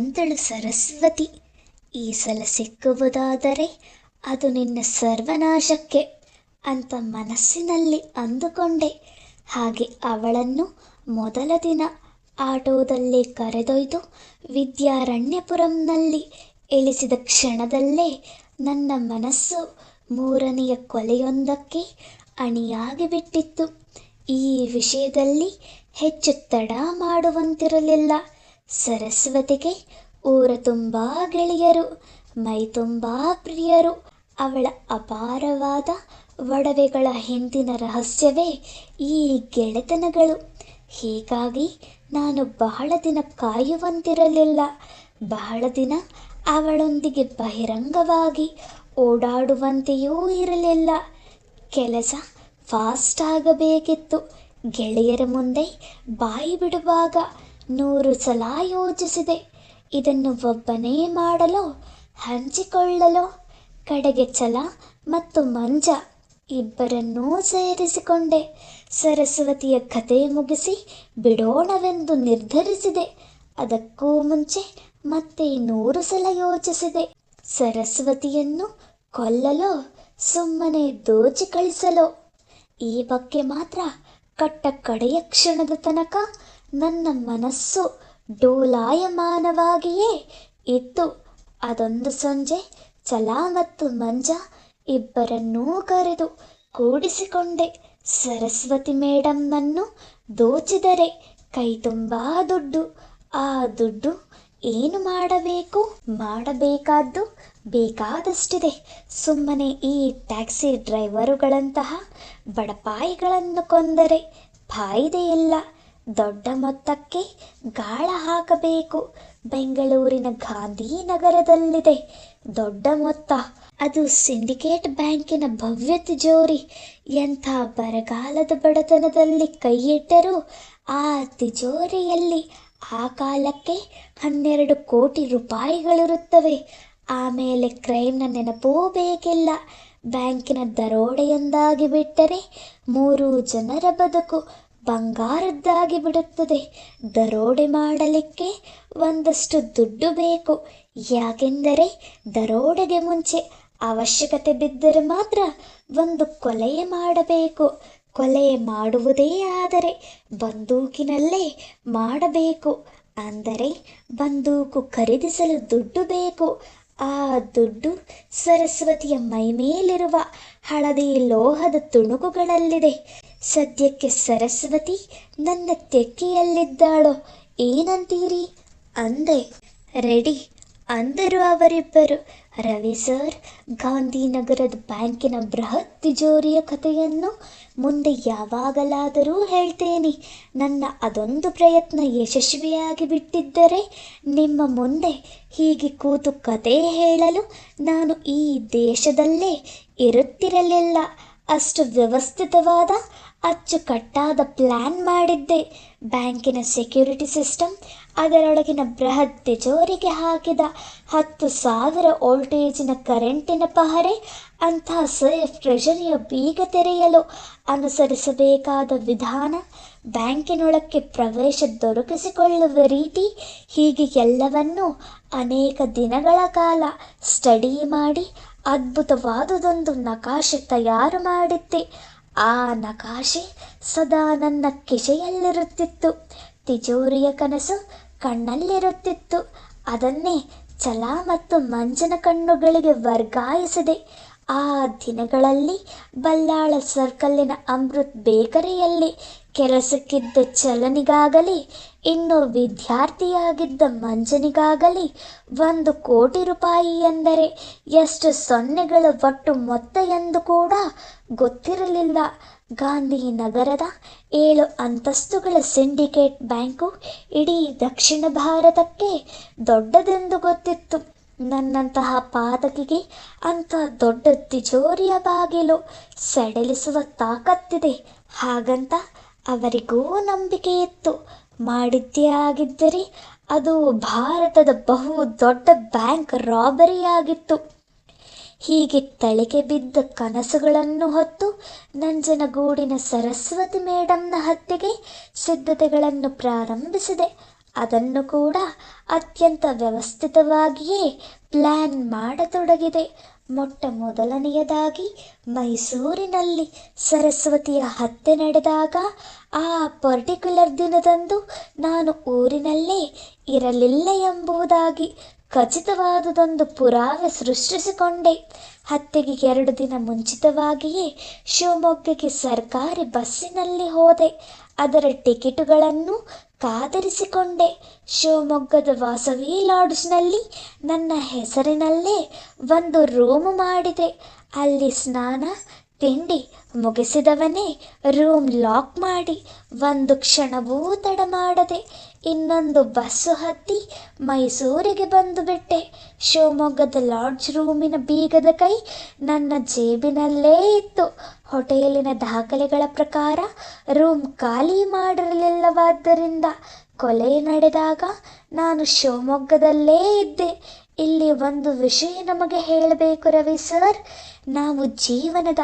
ಅಂದಳು ಸರಸ್ವತಿ, ಈ ಸಲ ಸಿಕ್ಕುವುದಾದರೆ ಅದು ನಿನ್ನ ಸರ್ವನಾಶಕ್ಕೆ ಅಂತ ಮನಸ್ಸಿನಲ್ಲಿ ಅಂದುಕೊಂಡೆ. ಹಾಗೆ ಅವಳನ್ನು ಮೊದಲ ದಿನ ಆಟೋದಲ್ಲೇ ಕರೆದೊಯ್ದು ವಿದ್ಯಾರಣ್ಯಪುರಂನಲ್ಲಿ ಇಳಿಸಿದ ಕ್ಷಣದಲ್ಲೇ ನನ್ನ ಮನಸ್ಸು ಮೂರನೆಯ ಕೊಲೆಯೊಂದಕ್ಕೆ ಅಣಿಯಾಗಿ ಬಿಟ್ಟಿತ್ತು ಈ ವಿಷಯದಲ್ಲಿ ಹೆಚ್ಚು ತಡ ಮಾಡುವಂತಿರಲಿಲ್ಲ. ಸರಸ್ವತಿಗೆ ಊರ ತುಂಬ ಗೆಳೆಯರು, ಮೈ ತುಂಬ ಪ್ರಿಯರು. ಅವಳ ಅಪಾರವಾದ ಒಡವೆಗಳ ಹಿಂದಿನ ರಹಸ್ಯವೇ ಈ ಗೆಳೆತನಗಳು. ಹೀಗಾಗಿ ನಾನು ಬಹಳ ದಿನ ಕಾಯುವಂತಿರಲಿಲ್ಲ. ಬಹಳ ದಿನ ಅವಳೊಂದಿಗೆ ಬಹಿರಂಗವಾಗಿ ಓಡಾಡುವಂತೆಯೂ ಇರಲಿಲ್ಲ. ಕೆಲಸ ಫಾಸ್ಟ್ ಆಗಬೇಕಿತ್ತು. ಗೆಳೆಯರ ಮುಂದೆ ಬಾಯಿ ಬಿಡುವಾಗ ನೂರು ಸಲ ಯೋಚಿಸಿದೆ, ಇದನ್ನು ಒಬ್ಬನೇ ಮಾಡಲು, ಹಂಚಿಕೊಳ್ಳಲು, ಕಡೆಗೆ ಛಲ ಮತ್ತು ಮಂಜ ಇಬ್ಬರನ್ನೂ ಸೇರಿಸಿಕೊಂಡೆ. ಸರಸ್ವತಿಯ ಕಥೆ ಮುಗಿಸಿ ಬಿಡೋಣವೆಂದು ನಿರ್ಧರಿಸಿದೆ. ಅದಕ್ಕೂ ಮುಂಚೆ ಮತ್ತೆ ನೂರು ಸಲ ಯೋಚಿಸಿದೆ. ಸರಸ್ವತಿಯನ್ನು ಕೊಲ್ಲಲು, ಸುಮ್ಮನೆ ದೋಚಿ ಕಳಿಸಲು, ಈ ಬಗ್ಗೆ ಮಾತ್ರ ಕಟ್ಟ ಕಡೆಯ ಕ್ಷಣದ ತನಕ ನನ್ನ ಮನಸ್ಸು ಡೋಲಾಯಮಾನವಾಗಿಯೇ ಇತ್ತು. ಅದೊಂದು ಸಂಜೆ ಚಲ ಮತ್ತು ಮಂಜ ಇಬ್ಬರನ್ನೂ ಕರೆದು ಕೂಡಿಸಿಕೊಂಡೆ. ಸರಸ್ವತಿ ಮೇಡಮ್ನನ್ನು ದೋಚಿದರೆ ಕೈ ತುಂಬ ದುಡ್ಡು. ಆ ದುಡ್ಡು ಏನು ಮಾಡಬೇಕು? ಮಾಡಬೇಕಾದ್ದು ಬೇಕಾದಷ್ಟಿದೆ. ಸುಮ್ಮನೆ ಈ ಟ್ಯಾಕ್ಸಿ ಡ್ರೈವರುಗಳಂತಹ ಬಡಪಾಯಿಗಳನ್ನು ಕೊಂದರೆ ಫಾಯಿದೆ ಇಲ್ಲ ದೊಡ್ಡ ಮೊತ್ತಕ್ಕೆ ಗಾಳ ಹಾಕಬೇಕು. ಬೆಂಗಳೂರಿನ ಗಾಂಧಿನಗರದಲ್ಲಿದೆ. ದೊಡ್ಡ ಮೊತ್ತ. ಅದು ಸಿಂಡಿಕೇಟ್ ಬ್ಯಾಂಕಿನ ಭವ್ಯ ತಿಜೋರಿ ಎಂಥ ಬರಗಾಲದ ಬಡತನದಲ್ಲಿ ಕೈಯಿಟ್ಟರೂ ಆ ತಿಜೋರಿಯಲ್ಲಿ ಆ ಕಾಲಕ್ಕೆ ಹನ್ನೆರಡು ಕೋಟಿ ರೂಪಾಯಿಗಳಿರುತ್ತವೆ. ಆಮೇಲೆ ಕ್ರೈಮ್ನ ನೆನಪೂ ಬೇಕಿಲ್ಲ. ಬ್ಯಾಂಕಿನ ದರೋಡೆಯೊಂದಾಗಿ ಬಿಟ್ಟರೆ ಮೂರು ಜನರ ಬದುಕು. ಬಂಗಾರದ್ದಾಗಿ ಬಿಡುತ್ತದೆ. ದರೋಡೆ ಮಾಡಲಿಕ್ಕೆ ಒಂದಷ್ಟು ದುಡ್ಡು ಬೇಕು. ಯಾಕೆಂದರೆ ದರೋಡೆಗೆ ಮುಂಚೆ ಅವಶ್ಯಕತೆ ಬಿದ್ದರೆ ಮಾತ್ರ ಒಂದು ಕೊಲೆ ಮಾಡಬೇಕು. ಕೊಲೆ ಮಾಡುವುದೇ ಆದರೆ ಬಂದೂಕಿನಲ್ಲೇ ಮಾಡಬೇಕು. ಅಂದರೆ ಬಂದೂಕು ಖರೀದಿಸಲು ದುಡ್ಡು ಬೇಕು. ಆ ದುಡ್ಡು ಸರಸ್ವತಿಯ ಮೈಮೇಲಿರುವ ಹಳದಿ ಲೋಹದ ತುಣುಕುಗಳಲ್ಲಿದೆ. ಸದ್ಯಕ್ಕೆ ಸರಸ್ವತಿ ನನ್ನ ತೆಕ್ಕೆಯಲ್ಲಿದ್ದಾಳೋ ಏನಂತೀರಿ? ಅಂದೆ. ರೆಡಿ. ಅಂದರು ಅವರಿಬ್ಬರು. ರವಿ ಸರ್, ಗಾಂಧಿನಗರದ ಬ್ಯಾಂಕಿನ ಬೃಹತ್ ತಿಜೋರಿಯ ಕಥೆಯನ್ನು ಮುಂದೆ ಯಾವಾಗಲಾದರೂ ಹೇಳ್ತೇನೆ. ನನ್ನ ಅದೊಂದು ಪ್ರಯತ್ನ ಯಶಸ್ವಿಯಾಗಿ ಬಿಟ್ಟಿದ್ದರೆ ನಿಮ್ಮ ಮುಂದೆ ಹೀಗೆ ಕೂತು ಕತೆ ಹೇಳಲು ನಾನು ಈ ದೇಶದಲ್ಲೇ ಇರುತ್ತಿರಲಿಲ್ಲ. ಅಷ್ಟು ವ್ಯವಸ್ಥಿತವಾದ ಅಚ್ಚುಕಟ್ಟಾದ ಪ್ಲ್ಯಾನ್ ಮಾಡಿದ್ದೆ. ಬ್ಯಾಂಕಿನ ಸೆಕ್ಯೂರಿಟಿ ಸಿಸ್ಟಮ್ ಅದರೊಳಗಿನ ಬೃಹತ್ ತಿಜೋರಿಗೆ ಹಾಕಿದ ಹತ್ತು ಸಾವಿರ ವೋಲ್ಟೇಜಿನ ಕರೆಂಟಿನ ಪಹರೆ ಅಂತಹ ಸೇಫ್ ಟ್ರೆಷರಿಯ ಬೀಗ ತೆರೆಯಲು ಅನುಸರಿಸಬೇಕಾದ ವಿಧಾನ ಬ್ಯಾಂಕಿನೊಳಕ್ಕೆ ಪ್ರವೇಶ ದೊರಕಿಸಿಕೊಳ್ಳುವ ರೀತಿ ಹೀಗೆ ಎಲ್ಲವನ್ನೂ ಅನೇಕ ದಿನಗಳ ಕಾಲ ಸ್ಟಡಿ ಮಾಡಿ ಅದ್ಭುತವಾದುದೊಂದು ನಕಾಶೆ ತಯಾರು ಮಾಡಿದ್ದೆ. ಆ ನಕಾಶೆ ಸದಾ ನನ್ನ ಕಿಸೆಯಲ್ಲಿರುತ್ತಿತ್ತು ತಿಜೋರಿಯ ಕನಸು ಕಣ್ಣಲ್ಲಿರುತ್ತಿತ್ತು. ಅದನ್ನೇ ಛಲ ಮತ್ತು ಮಂಜನ ಕಣ್ಣುಗಳಿಗೆ ವರ್ಗಾಯಿಸಿದೆ. ಆ ದಿನಗಳಲ್ಲಿ ಬಲ್ಲಾಳ ಸರ್ಕಲ್ಲಿನ ಅಮೃತ್ ಬೇಕರಿಯಲ್ಲಿ ಕೆಲಸಕ್ಕಿದ್ದ ಚಲನಿಗಾಗಲಿ ಇನ್ನು ವಿದ್ಯಾರ್ಥಿಯಾಗಿದ್ದ ಮಂಜನಿಗಾಗಲಿ, ಒಂದು ಕೋಟಿ ರೂಪಾಯಿ ಎಂದರೆ ಎಷ್ಟು ಸೊನ್ನೆಗಳ ಒಟ್ಟು ಮೊತ್ತ ಎಂದು ಕೂಡ ಗೊತ್ತಿರಲಿಲ್ಲ. ಗಾಂಧಿನಗರದ ಏಳು ಅಂತಸ್ತುಗಳ ಸಿಂಡಿಕೇಟ್ ಬ್ಯಾಂಕು ಇಡೀ ದಕ್ಷಿಣ ಭಾರತಕ್ಕೆ ದೊಡ್ಡದೆಂದು ಗೊತ್ತಿತ್ತು. ನನ್ನಂತಹ ಪಾದಕಿಗೆ ಅಂಥ ದೊಡ್ಡ ತಿಜೋರಿಯ ಬಾಗಿಲು ಸಡಲಿಸುವ ತಾಕತ್ತಿದೆ. ಹಾಗಂತ ಅವರಿಗೂ ನಂಬಿಕೆ ಇತ್ತು. ಮಾಡಿದ್ದೇ ಆಗಿದ್ದರೆ ಅದು ಭಾರತದ ಬಹು ದೊಡ್ಡ ಬ್ಯಾಂಕ್ ರಾಬರಿಯಾಗಿತ್ತು. ಹೀಗೆ ತಲೆಗೆ ಬಿದ್ದ ಕನಸುಗಳನ್ನು ಹೊತ್ತು ನಂಜನಗೂಡಿನ ಸರಸ್ವತಿ ಮೇಡಮ್ನ ಹತ್ಯೆಗೆ ಸಿದ್ಧತೆಗಳನ್ನು ಪ್ರಾರಂಭಿಸಿದೆ. ಅದನ್ನು ಕೂಡ ಅತ್ಯಂತ ವ್ಯವಸ್ಥಿತವಾಗಿಯೇ ಪ್ಲ್ಯಾನ್ ಮಾಡತೊಡಗಿದೆ. ಮೊಟ್ಟ ಮೊದಲನೆಯದಾಗಿ ಮೈಸೂರಿನಲ್ಲಿ ಸರಸ್ವತಿಯ ಹತ್ಯೆ ನಡೆದಾಗ ಆ ಪರ್ಟಿಕ್ಯುಲರ್ ದಿನದಂದು ನಾನು ಊರಿನಲ್ಲೇ ಇರಲಿಲ್ಲ ಎಂಬುದಾಗಿ ಖಚಿತವಾದುದೊಂದು ಪುರಾವೆ ಸೃಷ್ಟಿಸಿಕೊಂಡೆ. ಹತ್ಯೆಗೆ ಎರಡು ದಿನ ಮುಂಚಿತವಾಗಿಯೇ ಶಿವಮೊಗ್ಗಕ್ಕೆ ಸರ್ಕಾರಿ ಬಸ್ಸಿನಲ್ಲಿ ಹೋದೆ. ಅದರ ಟಿಕೆಟುಗಳನ್ನು ಕಾದರಿಸಿಕೊಂಡೆ ಶಿವಮೊಗ್ಗದ ವಾಸವಿ ಲಾಡ್ಜ್ನಲ್ಲಿ ನನ್ನ ಹೆಸರಿನಲ್ಲೇ ಒಂದು ರೂಮ್ ಮಾಡಿದೆ. ಅಲ್ಲಿ ಸ್ನಾನ, ತಿಂಡಿ ಮುಗಿಸಿದವನೇ ರೂಮ್ ಲಾಕ್ ಮಾಡಿ ಒಂದು ಕ್ಷಣವೂ ತಡ ಮಾಡದೆ ಇನ್ನೊಂದು ಬಸ್ಸು ಹತ್ತಿ ಮೈಸೂರಿಗೆ ಬಂದು ಬಿಟ್ಟೆ. ಶಿವಮೊಗ್ಗದ ಲಾಡ್ಜ್ ರೂಮಿನ ಬೀಗದ ಕೈ ನನ್ನ ಜೇಬಿನಲ್ಲೇ ಇತ್ತು. ಹೋಟೆಲಿನ ದಾಖಲೆಗಳ ಪ್ರಕಾರ ರೂಮ್ ಖಾಲಿ ಮಾಡಿರಲಿಲ್ಲವಾದ್ದರಿಂದ ಕೊಲೆ ನಡೆದಾಗ ನಾನು ಶಿವಮೊಗ್ಗದಲ್ಲೇ ಇದ್ದೆ. ಇಲ್ಲಿ ಒಂದು ವಿಷಯ ನಮಗೆ ಹೇಳಬೇಕು ರವಿ ಸರ್. ನಾವು ಜೀವನದ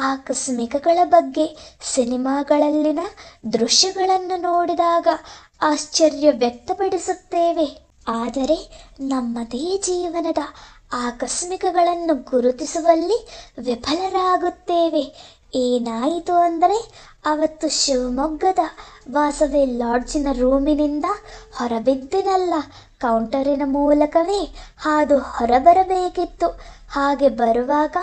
ಆಕಸ್ಮಿಕಗಳ ಬಗ್ಗೆ ಸಿನಿಮಾಗಳಲ್ಲಿನ ದೃಶ್ಯಗಳನ್ನು ನೋಡಿದಾಗ ಆಶ್ಚರ್ಯ ವ್ಯಕ್ತಪಡಿಸುತ್ತೇವೆ. ಆದರೆ ನಮ್ಮದೇ ಜೀವನದ ಆಕಸ್ಮಿಕಗಳನ್ನು ಗುರುತಿಸುವಲ್ಲಿ ವಿಫಲರಾಗುತ್ತೇವೆ. ಏನಾಯಿತು ಅಂದರೆ ಅವತ್ತು ಶಿವಮೊಗ್ಗದ ವಾಸವಿ ಲಾಡ್ಜಿನ ರೂಮಿನಿಂದ ಹೊರಬಿದ್ದೆನಲ್ಲ. ಕೌಂಟರಿನ ಮೂಲಕವೇ ಹಾದು ಹೊರಬರಬೇಕಿತ್ತು. ಹಾಗೆ ಬರುವಾಗ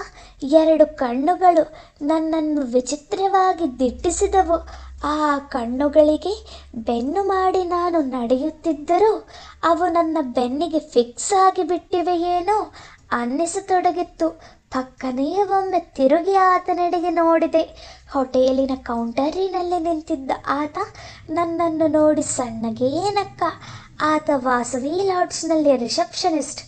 ಎರಡು ಕಣ್ಣುಗಳು ನನ್ನನ್ನು ವಿಚಿತ್ರವಾಗಿ ದಿಟ್ಟಿಸಿದವು. ಆ ಕಣ್ಣುಗಳಿಗೆ ಬೆನ್ನು ಮಾಡಿ ನಾನು ನಡೆಯುತ್ತಿದ್ದರೂ ಅವು ನನ್ನ ಬೆನ್ನಿಗೆ ಫಿಕ್ಸ್ ಆಗಿ ಬಿಟ್ಟಿವೆಯೇನೋ ಅನ್ನಿಸತೊಡಗಿತ್ತು. ಪಕ್ಕನೇ ಒಮ್ಮೆ ತಿರುಗಿ ಆತನೆಡೆಗೆ ನೋಡಿದೆ. ಹೋಟೆಲಿನ ಕೌಂಟರಿನಲ್ಲಿ ನಿಂತಿದ್ದ ಆತ ನನ್ನನ್ನು ನೋಡಿ ಸಣ್ಣಗೆ ಏನಕ್ಕ ಆತ ವಾಸವಿ ಲಾಡ್ಜ್ನಲ್ಲಿ ರಿಸೆಪ್ಷನಿಸ್ಟ್.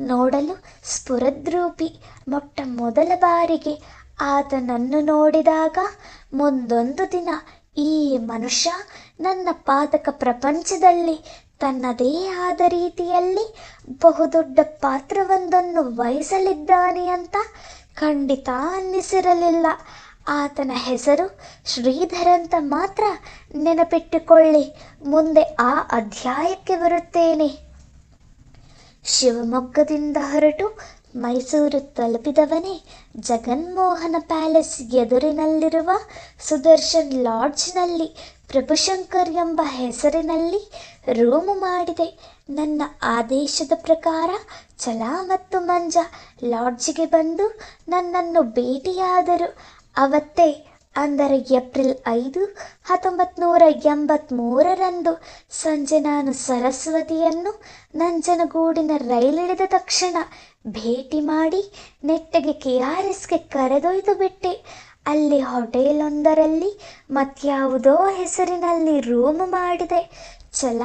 ನೋಡಲು ಸ್ಫುರದ್ರೂಪಿ. ಮೊಟ್ಟ ಮೊದಲ ಬಾರಿಗೆ ಆತನನ್ನು ನೋಡಿದಾಗ ಮುಂದೊಂದು ದಿನ ಈ ಮನುಷ್ಯ ನನ್ನ ಪಾದಕ ಪ್ರಪಂಚದಲ್ಲಿ, ತನ್ನದೇ ಆದ ರೀತಿಯಲ್ಲಿ ಬಹುದೊಡ್ಡ ಪಾತ್ರವೊಂದನ್ನು ವಹಿಸಲಿದ್ದಾನೆ ಅಂತ ಖಂಡಿತ ಅನ್ನಿಸಿರಲಿಲ್ಲ. ಆತನ ಹೆಸರು ಶ್ರೀಧರ್ ಅಂತ ಮಾತ್ರ ನೆನಪಿಟ್ಟುಕೊಳ್ಳಿ. ಮುಂದೆ ಆ ಅಧ್ಯಾಯಕ್ಕೆ ಬರುತ್ತೇನೆ. ಶಿವಮೊಗ್ಗದಿಂದ ಹೊರಟು ಮೈಸೂರು ತಲುಪಿದವನೇ ಜಗನ್ಮೋಹನ ಪ್ಯಾಲೇಸ್ ಎದುರಿನಲ್ಲಿರುವ ಸುದರ್ಶನ್ ಲಾಡ್ಜ್ನಲ್ಲಿ ಪ್ರಭುಶಂಕರ್ ಎಂಬ ಹೆಸರಿನಲ್ಲಿ ರೂಮು ಮಾಡಿದೆ. ನನ್ನ ಆದೇಶದ ಪ್ರಕಾರ ಛಲ ಮತ್ತು ಮಂಜ ಲಾಡ್ಜಿಗೆ ಬಂದು ನನ್ನನ್ನು ಭೇಟಿಯಾದರು. ಅವತ್ತೇ ಅಂದರೆ ಏಪ್ರಿಲ್ ಐದು ಹತ್ತೊಂಬತ್ತು ನೂರ ಎಂಬತ್ತ್ಮೂರರಂದು ಸಂಜೆ ನಾನು ಸರಸ್ವತಿಯನ್ನು ನಂಜನಗೂಡಿನ ರೈಲಿಳಿದ ತಕ್ಷಣ ಭೇಟಿ ಮಾಡಿ ನೆಟ್ಟಗೆ ಕೆ ಆರ್ ಎಸ್ಗೆ ಕರೆದೊಯ್ದು ಬಿಟ್ಟೆ. ಅಲ್ಲಿ ಹೋಟೆಲೊಂದರಲ್ಲಿ ಮತ್ಯಾವುದೋ ಹೆಸರಿನಲ್ಲಿ ರೂಮ್ ಮಾಡಿದೆ. ಛಲ,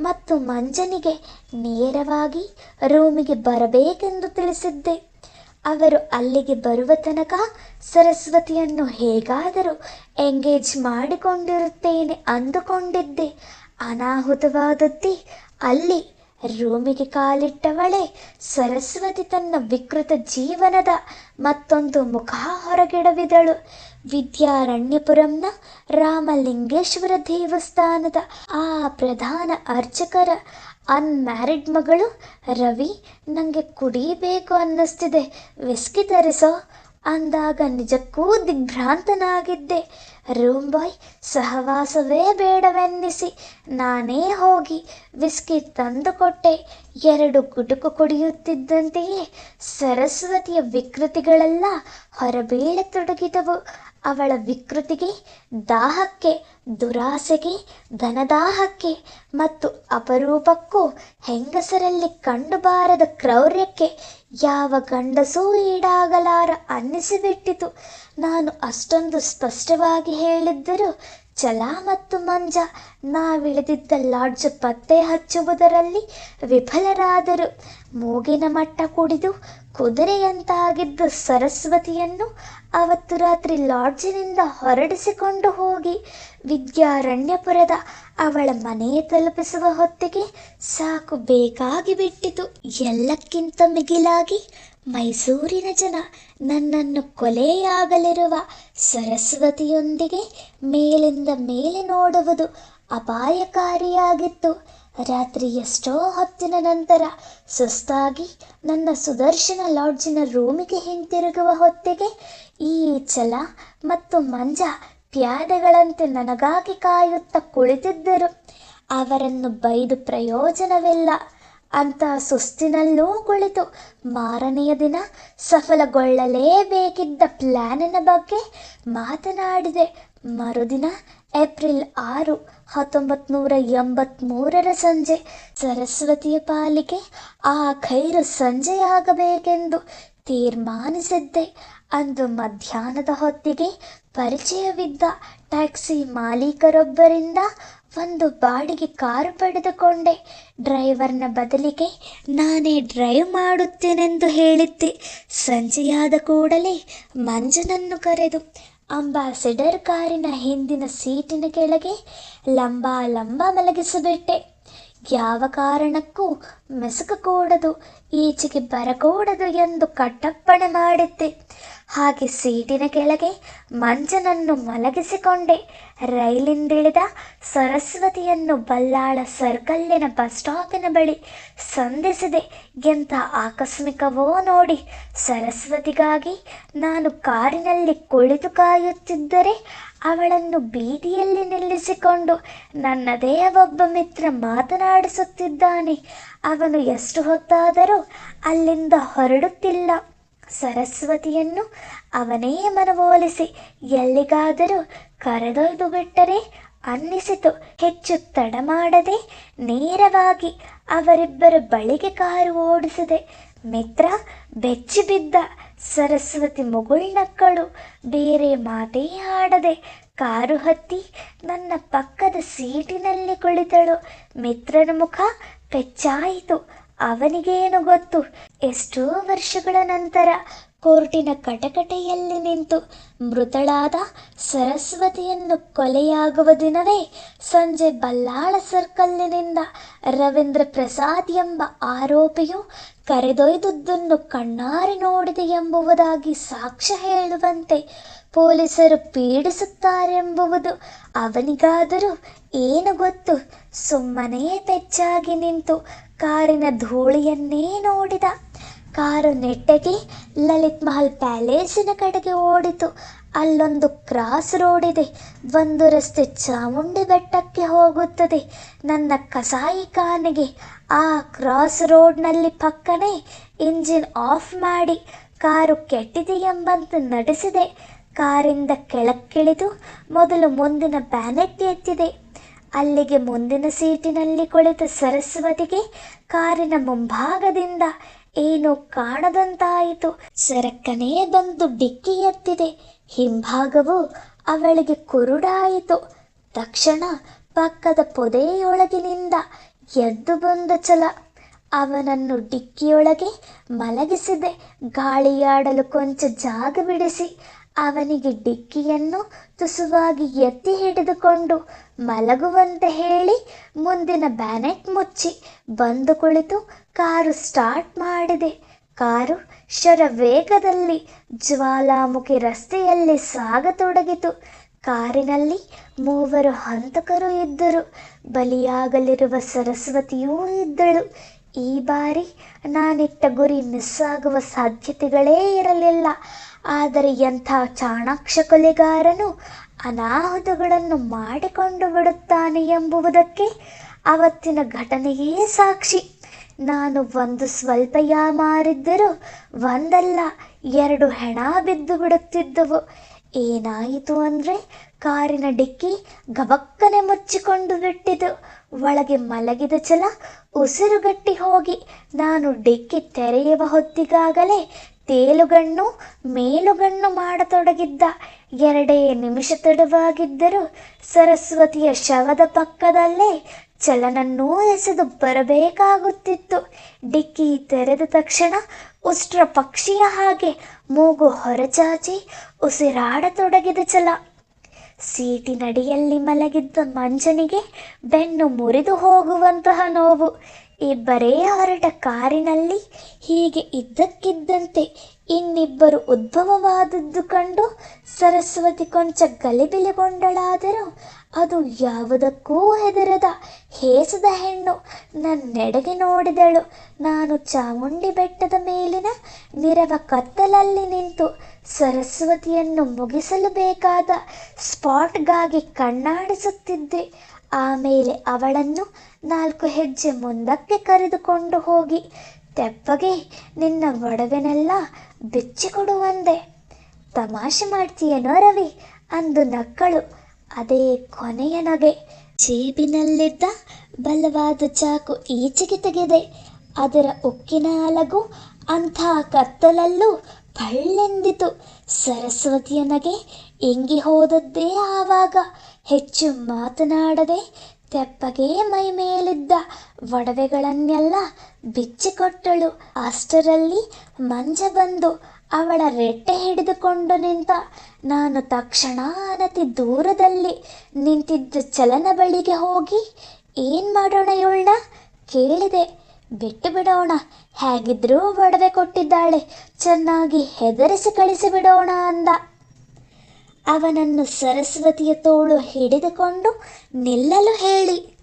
ಮತ್ತು ಮಂಜನಿಗೆ ನೇರವಾಗಿ ರೂಮಿಗೆ ಬರಬೇಕೆಂದು ತಿಳಿಸಿದ್ದೆ. ಅವರು ಅಲ್ಲಿಗೆ ಬರುವ ತನಕ ಸರಸ್ವತಿಯನ್ನು ಹೇಗಾದರೂ ಎಂಗೇಜ್ ಮಾಡಿಕೊಂಡಿರುತ್ತೇನೆ ಅಂದುಕೊಂಡಿದ್ದೆ. ಅನಾಹುತವಾದದ್ದೇ, ಅಲ್ಲಿ ರೂಮಿಗೆ ಕಾಲಿಟ್ಟವಳೆ ಸರಸ್ವತಿ ತನ್ನ ವಿಕೃತ ಜೀವನದ ಮತ್ತೊಂದು ಮುಖ ಹೊರಗಿಡವಿದಳು. ವಿದ್ಯಾರಣ್ಯಪುರಂನ ರಾಮಲಿಂಗೇಶ್ವರ ದೇವಸ್ಥಾನದ ಆ ಪ್ರಧಾನ ಅರ್ಚಕರ ಅನ್ಮ್ಯಾರಿಡ್ ಮಗಳು? ರವಿ ನನಗೆ ಕುಡಿಬೇಕು ಅನ್ನಿಸ್ತಿದೆ. ವಿಸ್ಕಿ ತರಿಸೋ? ಅಂದಾಗ ನಿಜಕ್ಕೂ ದಿಗ್ಭ್ರಾಂತನಾಗಿದ್ದೆ. ರೂಮ್ ಬಾಯ್, ಸಹವಾಸವೇ ಬೇಡವೆನ್ನಿಸಿ. ನಾನೇ ಹೋಗಿ ವಿಸ್ಕಿ ತಂದುಕೊಟ್ಟೆ ಎರಡು ಗುಟುಕು ಕುಡಿಯುತ್ತಿದ್ದಂತೆಯೇ ಸರಸ್ವತಿಯ ವಿಕೃತಿಗಳೆಲ್ಲ ಹೊರಬೀಳತೊಡಗಿದವು. ಅವಳ ವಿಕೃತಿಗೆ, ದಾಹಕ್ಕೆ, ದುರಾಸೆಗೆ, ಧನದಾಹಕ್ಕೆ ಮತ್ತು ಅಪರೂಪಕ್ಕೂ ಹೆಂಗಸರಲ್ಲಿ ಕಂಡುಬಾರದ ಕ್ರೌರ್ಯಕ್ಕೆ ಯಾವ ಗಂಡಸೂ ಈಡಾಗಲಾರ ಅನ್ನಿಸಿಬಿಟ್ಟಿತು. ನಾನು ಅಷ್ಟೊಂದು ಸ್ಪಷ್ಟವಾಗಿ ಹೇಳಿದ್ದರೂ, ಛಲ ಮತ್ತು ಮಂಜ, ನಾವಿಳಿದಿದ್ದ ಲಾಡ್ಜ್ ಪತ್ತೆ ಹಚ್ಚುವುದರಲ್ಲಿ ವಿಫಲರಾದರು. ಮೂಗಿನ ಮಟ್ಟ ಕುಡಿದು ಕುದುರೆಯಂತಾಗಿದ್ದ ಸರಸ್ವತಿಯನ್ನು ಅವತ್ತು ರಾತ್ರಿ ಲಾಡ್ಜಿನಿಂದ ಹೊರಡಿಸಿಕೊಂಡು ಹೋಗಿ ವಿದ್ಯಾರಣ್ಯಪುರದ ಅವಳ ಮನೆ ತಲುಪಿಸುವ ಹೊತ್ತಿಗೆ ಸಾಕು ಬೇಕಾಗಿ ಬಿಟ್ಟಿತು. ಎಲ್ಲಕ್ಕಿಂತ ಮಿಗಿಲಾಗಿ ಮೈಸೂರಿನ ಜನ ನನ್ನನ್ನು ಕೊಲೆಯಾಗಲಿರುವ ಸರಸ್ವತಿಯೊಂದಿಗೆ ಮೇಲಿಂದ ಮೇಲೆ ನೋಡುವುದು ಅಪಾಯಕಾರಿಯಾಗಿತ್ತು. ರಾತ್ರಿ ಎಷ್ಟೋ ಹೊತ್ತಿನ ನಂತರ ಸುಸ್ತಾಗಿ ನನ್ನ ಸುದರ್ಶನ ಲಾಡ್ಜಿನ ರೂಮಿಗೆ ಹಿಂತಿರುಗುವ ಹೊತ್ತಿಗೆ ಈ ಛಲ ಮತ್ತು ಮಂಜ ಪ್ಯಾದೆಗಳಂತೆ ನನಗಾಗಿ ಕಾಯುತ್ತಾ ಕುಳಿತಿದ್ದರು. ಅವರನ್ನು ಬೈದು ಪ್ರಯೋಜನವಿಲ್ಲ. ಅಂತ ಸುಸ್ತಿನಲ್ಲೂ ಕುಳಿತು ಮಾರನೆಯ ದಿನ ಸಫಲಗೊಳ್ಳಲೇಬೇಕಿದ್ದ ಪ್ಲ್ಯಾನಿನ ಬಗ್ಗೆ ಮಾತನಾಡಿದೆ. ಮರುದಿನ ಏಪ್ರಿಲ್ ಆರು ಹತ್ತೊಂಬತ್ತು ನೂರ ಎಂಬತ್ತ್ಮೂರರ ಸಂಜೆ ಸರಸ್ವತಿಯ ಪಾಲಿಗೆ ಆ ಖೈರು ಸಂಜೆಯಾಗಬೇಕೆಂದು ತೀರ್ಮಾನಿಸಿದ್ದೆ. ಅಂದು ಮಧ್ಯಾಹ್ನದ ಹೊತ್ತಿಗೆ ಪರಿಚಯವಿದ್ದ ಟ್ಯಾಕ್ಸಿ ಮಾಲೀಕರೊಬ್ಬರಿಂದ ಒಂದು ಬಾಡಿಗೆ ಕಾರು ಪಡೆದುಕೊಂಡೆ. ಡ್ರೈವರ್ನ ಬದಲಿಗೆ ನಾನೇ ಡ್ರೈವ್ ಮಾಡುತ್ತೇನೆಂದು ಹೇಳಿದ್ದೆ. ಸಂಜೆಯಾದ ಕೂಡಲೇ ಮಂಜನನ್ನು ಕರೆದು ಅಂಬಾಸಿಡರ್ ಕಾರಿನ ಹಿಂದಿನ ಸೀಟಿನ ಕೆಳಗೆ ಲಂಬ ಲಂಬ ಮಲಗಿಸಿಬಿಟ್ಟೆ. ಯಾವ ಕಾರಣಕ್ಕೂ ಮೆಸಕಕೂಡದು, ಈಚೆಗೆ ಬರಕೂಡದು ಎಂದು ಕಟ್ಟಪ್ಪಣೆ ಮಾಡಿದ್ದೆ. ಹಾಗೆ ಸೀಟಿನ ಕೆಳಗೆ ಮಂಜನನ್ನು ಮಲಗಿಸಿಕೊಂಡೆ. ರೈಲಿಂದಿಳಿದ ಸರಸ್ವತಿಯನ್ನು ಬಲ್ಲಾಳ ಸರ್ಕಲ್ಲಿನ ಬಸ್ ಸ್ಟಾಪಿನ ಬಳಿ ಸಂಧಿಸಿದೆ. ಎಂಥ ಆಕಸ್ಮಿಕವೋ ನೋಡಿ, ಸರಸ್ವತಿಗಾಗಿ ನಾನು ಕಾರಿನಲ್ಲಿ ಕುಳಿತು ಕಾಯುತ್ತಿದ್ದರೆ ಅವಳನ್ನು ಬೀದಿಯಲ್ಲಿ ನಿಲ್ಲಿಸಿಕೊಂಡು ನನ್ನದೇ ಒಬ್ಬ ಮಿತ್ರ ಮಾತನಾಡಿಸುತ್ತಿದ್ದಾನೆ. ಅವನು ಎಷ್ಟು ಹೊತ್ತಾದರೂ ಅಲ್ಲಿಂದ ಹೊರಡುತ್ತಿಲ್ಲ. ಸರಸ್ವತಿಯನ್ನು ಅವನೇ ಮನವೊಲಿಸಿ, ಎಲ್ಲಿಗಾದರೂ ಕರೆದೊಯ್ದು ಬಿಟ್ಟರೆ ಅನ್ನಿಸಿತು, ಹೆಚ್ಚು ತಡ ಮಾಡದೆ ನೇರವಾಗಿ ಅವರಿಬ್ಬರ ಬಳಿಗೆ ಕಾರು ಓಡಿಸಿದೆ. ಮಿತ್ರ ಬೆಚ್ಚಿಬಿದ್ದ ಸರಸ್ವತಿ ಮುಗುಳ್ನಕ್ಕಳು ಬೇರೆ ಮಾತೇ ಆಡದೆ ಕಾರು ಹತ್ತಿ ನನ್ನ ಪಕ್ಕದ ಸೀಟಿನಲ್ಲಿ ಕುಳಿತಳು. ಮಿತ್ರನ ಮುಖ ಪೆಚ್ಚಾಯಿತು ಅವನಿಗೇನು ಗೊತ್ತು? ಎಷ್ಟೋ ವರ್ಷಗಳ ನಂತರ ಕೋರ್ಟಿನ ಕಟಕಟೆಯಲ್ಲಿ ನಿಂತು ಮೃತಳಾದ ಸರಸ್ವತಿಯನ್ನು ಕೊಲೆಯಾಗುವ ದಿನವೇ ಸಂಜೆ ಬಲ್ಲಾಳ ಸರ್ಕಲ್ಲಿನಿಂದ ರವೀಂದ್ರ ಪ್ರಸಾದ್ ಎಂಬ ಆರೋಪಿಯು ಕರೆದೊಯ್ದುದನ್ನು ಕಣ್ಣಾರೆ ನೋಡಿದೆ ಎಂಬುವುದಾಗಿ ಸಾಕ್ಷ್ಯ ಹೇಳುವಂತೆ ಪೊಲೀಸರು ಪೀಡಿಸುತ್ತಾರೆಂಬುವುದು ಅವನಿಗಾದರೂ ಏನು ಗೊತ್ತು? ಸುಮ್ಮನೆ ಪೆಚ್ಚಾಗಿ ನಿಂತು ಕಾರಿನ ಧೂಳಿಯನ್ನೇ ನೋಡಿದ. ಕಾರು ನೆಟ್ಟಗೆ ಲಲಿತ್ ಮಹಲ್ ಪ್ಯಾಲೇಸಿನ ಕಡೆಗೆ ಓಡಿತು. ಅಲ್ಲೊಂದು ಕ್ರಾಸ್ ರೋಡ್ ಇದೆ ಒಂದು ರಸ್ತೆ ಚಾಮುಂಡಿ ಬೆಟ್ಟಕ್ಕೆ ಹೋಗುತ್ತದೆ. ನನ್ನ ಕಸಾಯಿ ಖಾನೆಗೆ. ಆ ಕ್ರಾಸ್ ರೋಡ್ನಲ್ಲಿ ಪಕ್ಕನೆ ಇಂಜಿನ್ ಆಫ್ ಮಾಡಿ ಕಾರು ಕೆಟ್ಟಿದೆ ಎಂಬಂತೆ ನಡೆಸಿದೆ. ಕಾರಿಂದ ಕೆಳಕ್ಕಿಳಿದು ಮೊದಲು ಮುಂದಿನ ಬ್ಯಾನೆಟ್ ಎತ್ತಿದೆ. ಅಲ್ಲಿಗೆ ಮುಂದಿನ ಸೀಟಿನಲ್ಲಿ ಕುಳಿತ ಸರಸ್ವತಿಗೆ ಕಾರಿನ ಮುಂಭಾಗದಿಂದ ಏನು ಕಾಣದಂತಾಯಿತು. ಸರಕ್ಕನೇ ಬಂದು ಡಿಕ್ಕಿ ಎತ್ತಿದೆ. ಹಿಂಭಾಗವು ಅವಳಿಗೆ ಕುರುಡಾಯಿತು. ತಕ್ಷಣ ಪಕ್ಕದ ಪೊದೆಯೊಳಗಿನಿಂದ ಎದ್ದು ಬಂದ ಛಲ. ಅವನನ್ನು ಡಿಕ್ಕಿಯೊಳಗೆ ಮಲಗಿಸಿದೆ. ಗಾಳಿಯಾಡಲು ಕೊಂಚ ಜಾಗ ಬಿಡಿಸಿ ಅವನಿಗೆ ಡಿಕ್ಕಿಯನ್ನು ತುಸುವಾಗಿ ಎತ್ತಿ ಹಿಡಿದುಕೊಂಡು ಮಲಗುವಂತೆ ಹೇಳಿ ಮುಂದಿನ ಬ್ಯಾನೆಟ್ ಮುಚ್ಚಿ ಬಂದು ಕುಳಿತು ಕಾರು ಸ್ಟಾರ್ಟ್ ಮಾಡಿದೆ. ಕಾರು ಶರವೇಗದಲ್ಲಿ ಜ್ವಾಲಾಮುಖಿ ರಸ್ತೆಯಲ್ಲಿ ಸಾಗತೊಡಗಿತು. ಕಾರಿನಲ್ಲಿ ಮೂವರು ಹಂತಕರು ಇದ್ದರು. ಬಲಿಯಾಗಲಿರುವ ಸರಸ್ವತಿಯೂ ಇದ್ದಳು. ಈ ಬಾರಿ ನಾನಿಟ್ಟ ಗುರಿ ಮಿಸ್ ಆಗುವ ಸಾಧ್ಯತೆಗಳೇ ಇರಲಿಲ್ಲ. ಆದರೆ ಎಂಥ ಚಾಣಾಕ್ಷ ಕೊಲೆಗಾರನು ಅನಾಹುತಗಳನ್ನು ಮಾಡಿಕೊಂಡು ಬಿಡುತ್ತಾನೆ ಎಂಬುದಕ್ಕೆ ಅವತ್ತಿನ ಘಟನೆಯೇ ಸಾಕ್ಷಿ. ನಾನು ಒಂದು ಸ್ವಲ್ಪ ಯಾಮಾರಿದ್ದರೂ ಒಂದಲ್ಲ, ಎರಡು ಹೆಣ ಬಿದ್ದು ಬಿಡುತ್ತಿದ್ದವು. ಏನಾಯಿತು ಅಂದರೆ ಕಾರಿನ ಡಿಕ್ಕಿ ಗಬಕ್ಕನೆ ಮುಚ್ಚಿಕೊಂಡು ಬಿಟ್ಟಿತು. ಒಳಗೆ ಮಲಗಿದ ಛಲ ಉಸಿರುಗಟ್ಟಿ ಹೋಗಿ. ನಾನು ಡಿಕ್ಕಿ ತೆರೆಯುವ ಹೊತ್ತಿಗಾಗಲೇ ತೇಲುಗಣ್ಣು ಮೇಲುಗಣ್ಣು ಮಾಡತೊಡಗಿದ್ದ ಎರಡೇ ನಿಮಿಷ ತಡವಾಗಿದ್ದರೂ ಸರಸ್ವತಿಯ ಶವದ ಪಕ್ಕದಲ್ಲೇ ಚಲನನ್ನೂ ಎಸೆದು ಬರಬೇಕಾಗುತ್ತಿತ್ತು. ಡಿಕ್ಕಿ ತೆರೆದ ತಕ್ಷಣ ಉಷ್ಟ್ರ ಪಕ್ಷಿಯ ಹಾಗೆ ಮೂಗು ಹೊರಚಾಚಿ ಉಸಿರಾಡತೊಡಗಿದ ಚಲ ಸೀಟಿನಡಿಯಲ್ಲಿ ಮಲಗಿದ್ದ ಮಂಜನಿಗೆ ಬೆನ್ನು ಮುರಿದು ಹೋಗುವಂತಹ ನೋವು. ಇಬ್ಬರೇ ಹೊರಟ ಕಾರಿನಲ್ಲಿ ಹೀಗೆ ಇದ್ದಕ್ಕಿದ್ದಂತೆ ಇನ್ನಿಬ್ಬರು ಉದ್ಭವವಾದದ್ದು ಕಂಡು ಸರಸ್ವತಿ ಕೊಂಚ ಗಲಿಬಿಲಿಗೊಂಡಳಾದರೂ ಅದು ಯಾವುದಕ್ಕೂ ಹೆದರದ ಹೇಸದ ಹೆಣ್ಣು ನನ್ನೆಡೆಗೆ ನೋಡಿದಳು. ನಾನು ಚಾಮುಂಡಿ ಬೆಟ್ಟದ ಮೇಲಿನ ನಿರವ ಕತ್ತಲಲ್ಲಿ ನಿಂತು ಸರಸ್ವತಿಯನ್ನು ಮುಗಿಸಲು ಬೇಕಾದ ಸ್ಪಾಟ್ಗಾಗಿ ಕಣ್ಣಾಡಿಸುತ್ತಿದ್ದೆ. ಆಮೇಲೆ ಅವಳನ್ನು ನಾಲ್ಕು ಹೆಜ್ಜೆ ಮುಂದಕ್ಕೆ ಕರೆದುಕೊಂಡು ಹೋಗಿ, ತೆಪ್ಪಗೆ ನಿನ್ನ ಒಡವೆನೆಲ್ಲ ಬಿಚ್ಚಿಕೊಡುವಂದೆ ತಮಾಷೆ ಮಾಡ್ತೀಯೇನೋ ರವಿ, ಅಂದು ನಕ್ಕಳು, ಅದೇ ಕೊನೆಯ ನಗೆ. ಜೇಬಿನಲ್ಲಿದ್ದ ಬಲವಾದ ಚಾಕು ಈಚೆಗೆ ತೆಗೆದೆ, ಅದರ ಉಕ್ಕಿನ ಅಲಗು ಅಂಥ ಕತ್ತಲಲ್ಲೂ ಪಳ್ಳೆಂದಿತು. ಸರಸ್ವತಿಯ ನಗೆ ಎಂಗಿ ಹೋದದ್ದೇ ಆವಾಗ ಹೆಚ್ಚು ಮಾತನಾಡದೆ ತೆಪ್ಪಗೆ ಮೈ ಮೇಲಿದ್ದ ಒಡವೆಗಳನ್ನೆಲ್ಲ ಬಿಚ್ಚಿಕೊಟ್ಟಳು. ಅಷ್ಟರಲ್ಲಿ ಮಂಜ ಬಂದು ಅವಳ ರೆಟ್ಟೆ ಹಿಡಿದುಕೊಂಡು ನಿಂತ, ನಾನು ತಕ್ಷಣ ಅನತಿ ದೂರದಲ್ಲಿ ನಿಂತಿದ್ದ ಚಲನ ಬಳಿಗೆ ಹೋಗಿ ಏನು ಮಾಡೋಣ ಇವಳನ್ನ ಕೇಳಿದೆ. ಬಿಟ್ಟು ಬಿಡೋಣ. ಹೇಗಿದ್ರೂ ಒಡವೆ ಕೊಟ್ಟಿದ್ದಾಳೆ. ಚೆನ್ನಾಗಿ ಹೆದರಿಸಿ ಕಳಿಸಿ ಬಿಡೋಣ ಅಂದ. ಅವನನ್ನು ಸರಸ್ವತಿಯ ತೋಳು ಹಿಡಿದುಕೊಂಡು ನಿಲ್ಲಲು ಹೇಳಿ.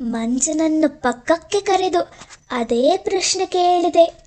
ಮಂಜನನ್ನು ಪಕ್ಕಕ್ಕೆ ಕರೆದು ಅದೇ ಪ್ರಶ್ನೆ ಕೇಳಿದೆ.